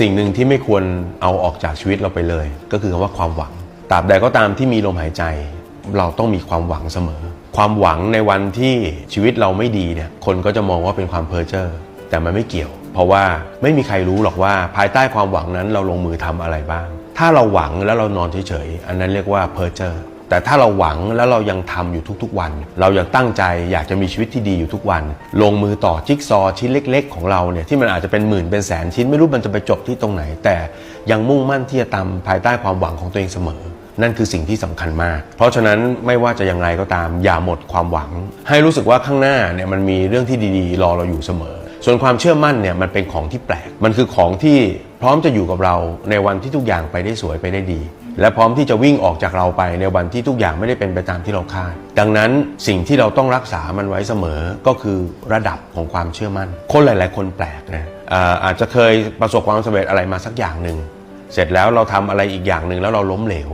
สิ่งหนึ่งที่ไม่ควรเอาออกจากชีวิตเราไปเลย ก็คือคำว่าความหวังตราบใดก็ตามที่มีลมหายใจ เราต้องมีความหวังเสมอ ความหวังในวันที่ชีวิตเราไม่ดีเนี่ยคนก็จะมองว่าเป็นความเพ้อเจ้อแต่มันไม่เกี่ยว เพราะว่าไม่มีใครรู้หรอกว่าภายใต้ความหวังนั้นเราลงมือทำอะไรบ้าง ถ้าเราหวังแล้วเรานอนเฉยๆอันนั้นเรียกว่าเพ้อเจ้อ แต่ถ้าเราหวังแล้วเรายังทำอยู่ทุกๆวัน เรายังตั้งใจอยากจะมีชีวิตที่ดีอยู่ทุกวัน ลงมือต่อจิ๊กซอชิ้นเล็ก ๆ ของเราเนี่ยที่มันอาจจะเป็นหมื่นเป็นแสนชิ้นไม่รู้มันจะไปจบที่ตรงไหน แต่ยังมุ่งมั่นที่จะทำภายใต้ความหวังของตัวเองเสมอ นั่นคือสิ่งที่สำคัญมาก เพราะฉะนั้นไม่ว่าจะอย่างไรก็ตาม อย่าหมดความหวัง ให้รู้สึกว่าข้างหน้าเนี่ยมันมีเรื่องที่ดีๆ รอเราอยู่เสมอ ส่วนความเชื่อมั่นเนี่ยมันเป็นของที่แปลก มันคือของที่พร้อมจะอยู่กับเราในวันที่ทุกอย่างไปได้สวยไปได้ดี และพร้อมที่จะวิ่งออกจากเราไปในวันที่ทุกอย่างไม่ได้เป็นไปตามที่เราคาด ดังนั้นสิ่งที่เราต้องรักษามันไว้เสมอก็คือระดับของความเชื่อมั่น คนหลาย ๆ คนแปลกนะอาอาจจะเคยประสบความสำเร็จอะไรมาสักอย่างหนึ่งเสร็จแล้วเราทำอะไรอีกอย่างหนึ่งแล้วเราล้มเหลว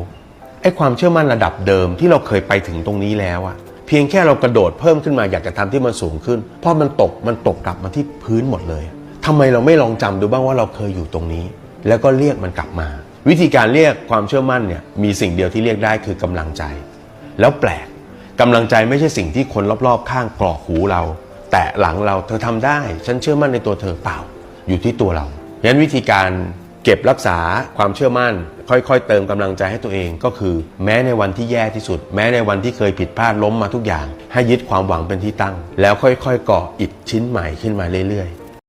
ไอ้ความเชื่อมั่นระดับเดิมที่เราเคยไปถึงตรงนี้แล้วอะเพียงแค่เรากระโดดเพิ่มขึ้นมาอยากจะทำที่มันสูงขึ้นพอมันตกมันตกกลับมาที่พื้นหมดเลยทำไมเราไม่ลองจำดูบ้างว่าเราเคยอยู่ตรงนี้ แล้วก็เรียกมันกลับมา วิธีการเรียกความเชื่อมั่นเนี่ยมีสิ่งเดียวที่เรียกได้คือกำลังใจ แล้วแปลกกำลังใจไม่ใช่สิ่งที่คนรอบๆ ข้างกรอกหูเรา แต่หลังเราเธอทำได้ ฉันเชื่อมั่นในตัวเธอเปล่า อยู่ที่ตัวเราฉะนั้นวิธีการเก็บรักษาความเชื่อมั่น ค่อยๆ เติมกำลังใจให้ตัวเองก็คือ แม้ในวันที่แย่ที่สุด แม้ในวันที่เคยผิดพลาดล้มมาทุกอย่าง ให้ยึดความหวังเป็นที่ตั้ง แล้วค่อยๆก่ออิฐชิ้นใหม่ขึ้นมาเรื่อยๆ